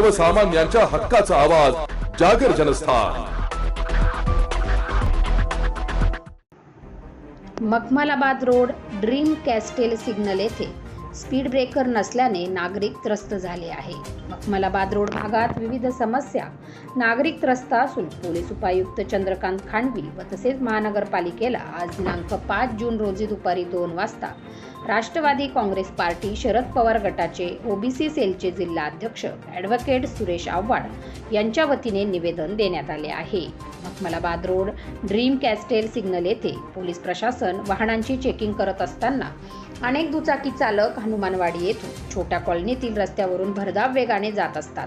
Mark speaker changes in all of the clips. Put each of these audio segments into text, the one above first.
Speaker 1: सर्वसामान्यांच्या हक्काचा आवाज जागर Janasthan.
Speaker 2: Makhmalabad road dream castle signal येथे. स्पीड ब्रेकर नसल्याने नागरिक त्रस्त झाले आहे. मखमलाबाद रोड भागात विविध समस्या नागरिक त्रस्त असून पोलीस उपायुक्त चंद्रकांत खांडवी व तसेच महानगरपालिकेला आज दिनांक पाच जून रोजी दुपारी दोन वाजता राष्ट्रवादी काँग्रेस पार्टी शरद पवार गटाचे ओबीसी सेलचे जिल्हा अध्यक्ष ॲडव्होकेट सुरेश आव्हाड यांच्या वतीने निवेदन देण्यात आले आहे. Makhmalabad road dream castle signal येथे पोलीस प्रशासन वाहनांची चेकिंग करत असताना अनेक दुचाकी चालक हनुमानवाडी येथून छोट्या कॉलनीतील रस्त्यावरून भरधाव वेगाने जात असतात.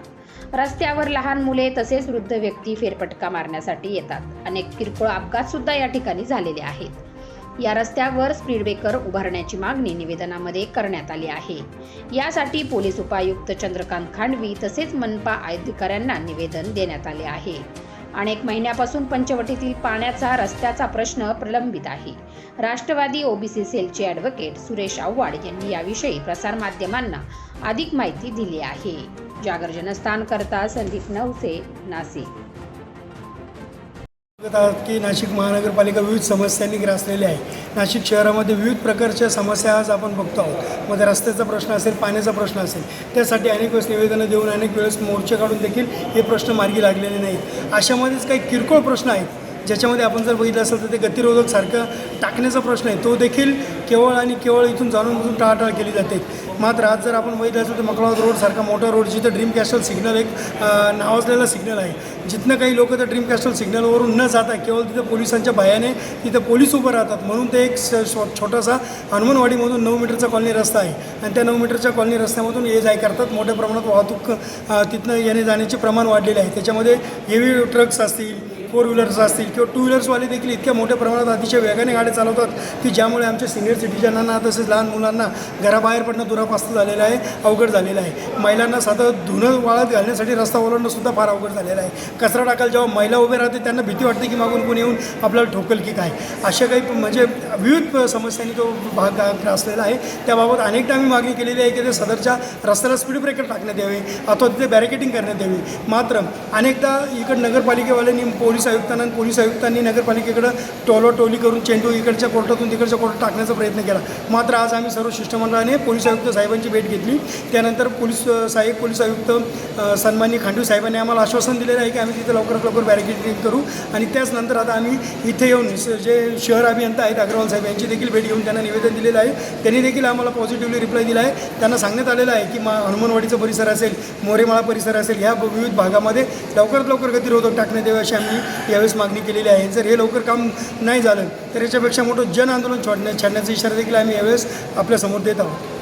Speaker 2: रस्त्यावर लहान मुले तसेच वृद्ध व्यक्ती फेरफटका मारण्यासाठी येतात. अनेक किरकोळ अपघात सुद्धा या ठिकाणी झालेले आहेत. या रस्त्यावर स्पीड ब्रेकर उभारण्याची मागणी निवेदनामध्ये करण्यात आली आहे. यासाठी पोलीस उपायुक्त चंद्रकांत खांडवी तसेच मनपा अधिकाऱ्यांना निवेदन देण्यात आले आहे. अनेक महिन्यापासून पंचवटीतील पाण्याचा रस्त्याचा प्रश्न प्रलंबित आहे. राष्ट्रवादी ओबीसी सेलचे ॲडव्होकेट सुरेश आव्हाड यांनी याविषयी प्रसारमाध्यमांना अधिक माहिती दिली आहे. जागर जनस्थान करता संदीप नवसे नाशिक.
Speaker 3: की नाशिक महानगरपालिका विविध समस्यांनी ग्रासलेली आहे. नाशिक शहरामध्ये विविध प्रकारच्या समस्या आज आपण बघतो आहोत. मध्ये रस्त्याचा प्रश्न असेल पाण्याचा प्रश्न असेल त्यासाठी अनेक वेळेस निवेदनं देऊन अनेक वेळेस मोर्चे काढून देखील हे प्रश्न मार्गी लागलेले नाहीत. अशामध्येच काही किरकोळ प्रश्न आहेत. ज्याच्यामध्ये आपण जर बघितलं असेल तर ते गतिरोधक सारखं टाकण्याचा प्रश्न आहे. तो देखील केवळ आणि केवळ इथून जाणून बुजून टाळाटाळ केली जाते. मात्र आज जर आपण बघितलं असेल तर मकळावत रोडसारखा मोठा रोड जिथं ड्रीम कॅस्टल सिग्नल एक नावाजलेला सिग्नल आहे. जिथनं काही लोक त्या ड्रीम कॅस्टल सिग्नलवरून न जाता केवळ तिथं पोलिसांच्या भयाने तिथं पोलीस उभं राहतात. म्हणून ते एक स- छोटासा हनुमानवाडीमधून नऊ मीटरचा कॉलनी रस्ता आहे. आणि त्या नऊ मीटरच्या कॉलनी रस्त्यामधून ये जाय करतात. मोठ्या प्रमाणात वाहतूक तिथनं येणे जाण्याचे प्रमाण वाढलेले आहे. त्याच्यामध्ये हेवी ट्रक्स असतील फोर व्हीलर्स असतील किंवा टू व्हीलर्सवाले देखील इतक्या मोठ्या प्रमाणात अतिशय वेगाने गाड्या चालवतात की ज्यामुळे आमच्या सिनियर सिटीजनांना तसेच लहान मुलांना घराबाहेर पडणं दुरापास्त झालेलं आहे अवघड झालेलं आहे. महिलांना साधं धुणं वाळत घालण्यासाठी रस्ता ओलांडणं सुद्धा फार अवघड झालेलं आहे. कचरा टाकायला जेव्हा महिला उभे राहते त्यांना भीती वाटते की मागून कोणी येऊन आपल्याला ठोकल की काय. अशा काही म्हणजे विविध समस्यांनी तो भाग ग्रासलेला आहे. त्याबाबत अनेकदा आम्ही मागणी केलेली आहे की ते सदरच्या रस्त्याला स्पीड ब्रेकर टाकण्यात यावे अथवा तिथे बॅरिकेटिंग करण्यात यावी. मात्र अनेकदा इकडं नगरपालिकेवाल्यांनी पोलीस आयुक्तांना आणि पोलीस आयुक्तांनी नगरपालिकेकडं टोलोटोली करून चेंडू इकडच्या कोर्टातून तिकडच्या कोर्टात टाकण्याचा प्रयत्न केला. मात्र आज आम्ही सर्व शिष्टमंडळाने पोलीस आयुक्त साहेबांची भेट घेतली. त्यानंतर पोलीस साहेब पोलीस आयुक्त अ, खांडू साहेबांनी आम्हाला आश्वासन दिलेलं आहे की आम्ही तिथे लवकरात लवकर बॅरिकेडिंग करू. आणि त्याचनंतर आता आम्ही इथे येऊन जे शहर अभियंता आहेत अग्रवाल साहेब यांची देखील भेट घेऊन त्यांना निवेदन दिलेलं आहे. त्यांनी देखील आम्हाला पॉझिटिव्हली रिप्लाय दिला आहे. त्यांना सांगण्यात आलेलं आहे की मा हनुमानवाडीचा परिसर असेल मोरेमाळा परिसर असेल ह्या विविध भागामध्ये लवकरात लवकर गतिरोधक टाकण्यात यावे अशी आम्ही यावेळेस मागणी केलेली आहे. जर हे लवकर काम नाही झालं तर याच्यापेक्षा मोठं जन आंदोलन छोडण्या छाडण्याचा इशारा देखील आम्ही यावेळेस आपल्यासमोर देत आहोत.